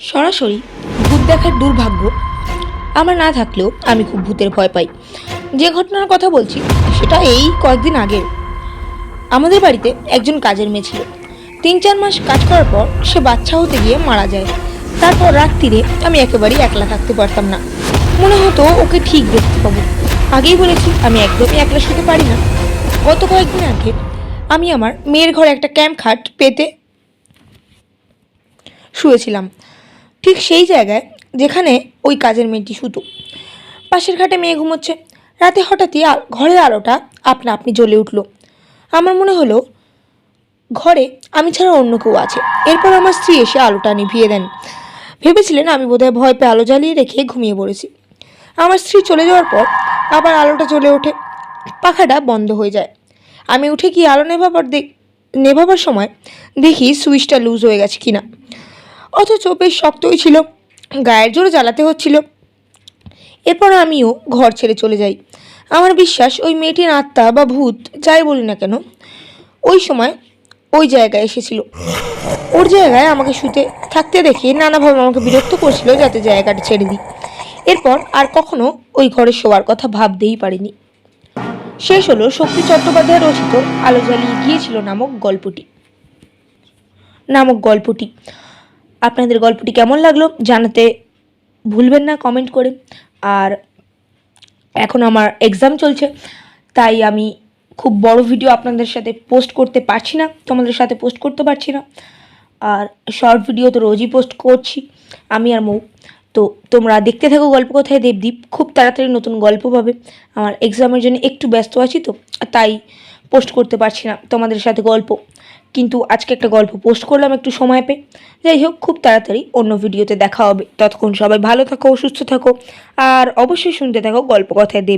সরাসরি ভূত দেখার দুর্ভাগ্য আমার না থাকলেও আমি খুব ভূতের ভয় পাই। যে ঘটনার কথা বলছি, সেটা এই কয়েকদিন আগের। আমাদের বাড়িতে একজন কাজের মেয়ে ছিল। তিন চার মাস কাজ করার পর সে বাচ্চা হতে গিয়ে মারা যায়। তারপর রাত্রিরে আমি একেবারেই একলা থাকতে পারতাম না। মনে হতো ওকে ঠিক দেখতে পাবো। আগেই বলেছি, আমি একদমই একলা শুতে পারি না। গত কয়েকদিন আগে আমি আমার মেয়ের ঘরে একটা ক্যাম্প খাট পেতে শুয়েছিলাম। ঠিক সেই জায়গায় যেখানে ওই কাজের মেয়েটি শুতো। পাশের ঘাটে মেয়ে ঘুমোচ্ছে। রাতে হঠাৎই ঘরের আলোটা আপনা আপনি জ্বলে উঠল। আমার মনে হলো, ঘরে আমি ছাড়া অন্য কেউ আছে। এরপর আমার স্ত্রী এসে আলোটা নিভিয়ে দেন। ভেবেছিলেন আমি বোধহয় ভয় পেয়ে আলো জ্বালিয়ে রেখে ঘুমিয়ে পড়েছি। আমার স্ত্রী চলে যাওয়ার পর আবার আলোটা জ্বলে ওঠে। পাখাটা বন্ধ হয়ে যায়। আমি উঠে কি আলো নেভাবার দেখ নেভাবার সময় দেখি সুইচটা লুজ হয়ে গেছে কিনা। অথচ বেশ শক্তই ছিল। গায়ের জোরে জ্বালাতে হচ্ছিল। এরপর আমিও ঘর ছেড়ে চলে যাই। আমার বিশ্বাস, ওই মেয়েটির আত্মা বা ভূত, যাই বলি না কেন, ওই সময় ওই জায়গায় এসেছিল। ওর জায়গায় আমাকে শুতে, থাকতে দেখে নানাভাবে আমাকে বিরক্ত করছিল যাতে জায়গাটা ছেড়ে দিই। এরপর আর কখনো ওই ঘরে শোয়ার কথা ভাবতেই পারিনি। শেষ হলো শক্তি চট্টোপাধ্যায় রচিত আলো জ্বালিয়ে গিয়েছিল নামক গল্পটি। নামক গল্পটি। আপনাদের গল্পটি কেমন লাগল জানাতে ভুলবেন না কমেন্ট করে। আর এখন আমার এক্সাম চলছে, তাই আমি খুব বড় ভিডিও আপনাদের সাথে পোস্ট করতে পারছি না, তোমাদের সাথে পোস্ট করতে পারছি না। আর শর্ট ভিডিও তো রোজই পোস্ট করছি, আমি আর মৌ। তো তোমরা দেখতে থাকো গল্প কথায়, দেবদীপ। খুব তাড়াতাড়ি নতুন গল্প পাবে। আমার এক্সামের জন্য একটু ব্যস্ত আছি তো, তাই পোস্ট করতে পারছি না তোমাদের সাথে গল্প। কিন্তু আজকে একটা গল্প পোস্ট করলাম একটু সময় পেয়ে। যাই হোক, খুব তাড়াতাড়ি অন্য ভিডিওতে দেখা হবে। ততক্ষণ সবাই ভালো থাকো, সুস্থ থাকো, আর অবশ্যই শুনতে থাকো গল্প কথায় দেব।